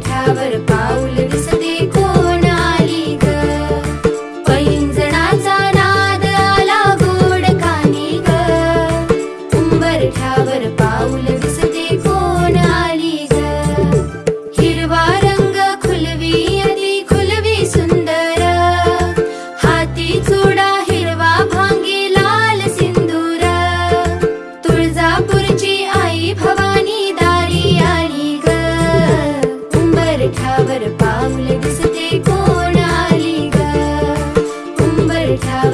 उंबरठ्यावर पाऊल दिसते कोण आली ग? पैंजणाचा नाद आला गोड कानी ग. उंबरठ्यावर पाऊल दिसते कोण आली ग? हिरवा रंग खुलवी अति खुलवी सुंदर. हाती चुडा उंबरठ्यावर